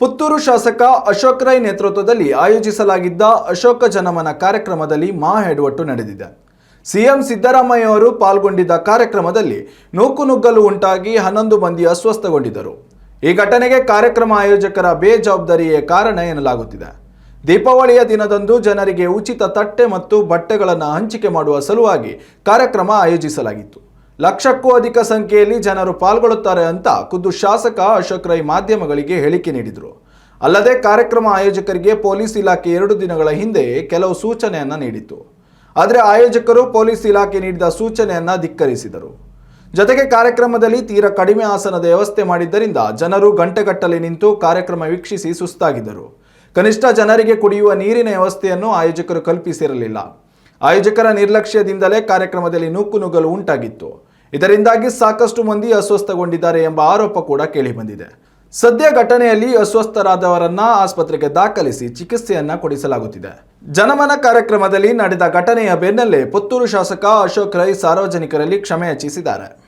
ಪುತ್ತೂರು ಶಾಸಕ ಅಶೋಕ್ ರೈ ನೇತೃತ್ವದಲ್ಲಿ ಆಯೋಜಿಸಲಾಗಿದ್ದ ಅಶೋಕ ಜನಮನ ಕಾರ್ಯಕ್ರಮದಲ್ಲಿ ಮಾ ಎಡವಟ್ಟು ನಡೆದಿದೆ. ಸಿಎಂ ಸಿದ್ದರಾಮಯ್ಯ ಅವರು ಪಾಲ್ಗೊಂಡಿದ್ದ ಕಾರ್ಯಕ್ರಮದಲ್ಲಿ ನೂಕುನುಗ್ಗಲು ಉಂಟಾಗಿ ಹನ್ನೊಂದು ಮಂದಿ ಅಸ್ವಸ್ಥಗೊಂಡಿದ್ದರು. ಈ ಘಟನೆಗೆ ಕಾರ್ಯಕ್ರಮ ಆಯೋಜಕರ ಬೇಜವಾಬ್ದಾರಿಯೇ ಕಾರಣ ಎನ್ನಲಾಗುತ್ತಿದೆ. ದೀಪಾವಳಿಯ ದಿನದಂದು ಜನರಿಗೆ ಉಚಿತ ತಟ್ಟೆ ಮತ್ತು ಬಟ್ಟೆಗಳನ್ನು ಹಂಚಿಕೆ ಮಾಡುವ ಸಲುವಾಗಿ ಕಾರ್ಯಕ್ರಮ ಆಯೋಜಿಸಲಾಗಿತ್ತು. ಲಕ್ಷಕ್ಕೂ ಅಧಿಕ ಸಂಖ್ಯೆಯಲ್ಲಿ ಜನರು ಪಾಲ್ಗೊಳ್ಳುತ್ತಾರೆ ಅಂತ ಖುದ್ದು ಶಾಸಕ ಅಶೋಕ್ ರೈ ಮಾಧ್ಯಮಗಳಿಗೆ ಹೇಳಿಕೆ ನೀಡಿದರು. ಅಲ್ಲದೆ ಕಾರ್ಯಕ್ರಮ ಆಯೋಜಕರಿಗೆ ಪೊಲೀಸ್ ಇಲಾಖೆ ಎರಡು ದಿನಗಳ ಹಿಂದೆ ಕೆಲವು ಸೂಚನೆಯನ್ನು ನೀಡಿತ್ತು. ಆದರೆ ಆಯೋಜಕರು ಪೊಲೀಸ್ ಇಲಾಖೆ ನೀಡಿದ ಸೂಚನೆಯನ್ನು ಧಿಕ್ಕರಿಸಿದರು. ಜೊತೆಗೆ ಕಾರ್ಯಕ್ರಮದಲ್ಲಿ ತೀರಾ ಕಡಿಮೆ ಆಸನದ ವ್ಯವಸ್ಥೆ ಮಾಡಿದ್ದರಿಂದ ಜನರು ಗಂಟೆಗಟ್ಟಲೆ ನಿಂತು ಕಾರ್ಯಕ್ರಮ ವೀಕ್ಷಿಸಿ ಸುಸ್ತಾಗಿದ್ದರು. ಕನಿಷ್ಠ ಜನರಿಗೆ ಕುಡಿಯುವ ನೀರಿನ ವ್ಯವಸ್ಥೆಯನ್ನು ಆಯೋಜಕರು ಕಲ್ಪಿಸಿರಲಿಲ್ಲ. ಆಯೋಜಕರ ನಿರ್ಲಕ್ಷ್ಯದಿಂದಲೇ ಕಾರ್ಯಕ್ರಮದಲ್ಲಿ ನೂಕುನುಗ್ಗಲು ಉಂಟಾಗಿತ್ತು. ಇದರಿಂದಾಗಿ ಸಾಕಷ್ಟು ಮಂದಿ ಅಸ್ವಸ್ಥಗೊಂಡಿದ್ದಾರೆ ಎಂಬ ಆರೋಪ ಕೂಡ ಕೇಳಿಬಂದಿದೆ. ಸದ್ಯ ಘಟನೆಯಲ್ಲಿ ಅಸ್ವಸ್ಥರಾದವರನ್ನ ಆಸ್ಪತ್ರೆಗೆ ದಾಖಲಿಸಿ ಚಿಕಿತ್ಸೆಯನ್ನ ಕೊಡಿಸಲಾಗುತ್ತಿದೆ. ಜನಮನ ಕಾರ್ಯಕ್ರಮದಲ್ಲಿ ನಡೆದ ಘಟನೆಯ ಬೆನ್ನಲ್ಲೇ ಪುತ್ತೂರು ಶಾಸಕ ಅಶೋಕ್ ರೈ ಸಾರ್ವಜನಿಕರಲ್ಲಿ ಕ್ಷಮೆ ಯಾಚಿಸಿದ್ದಾರೆ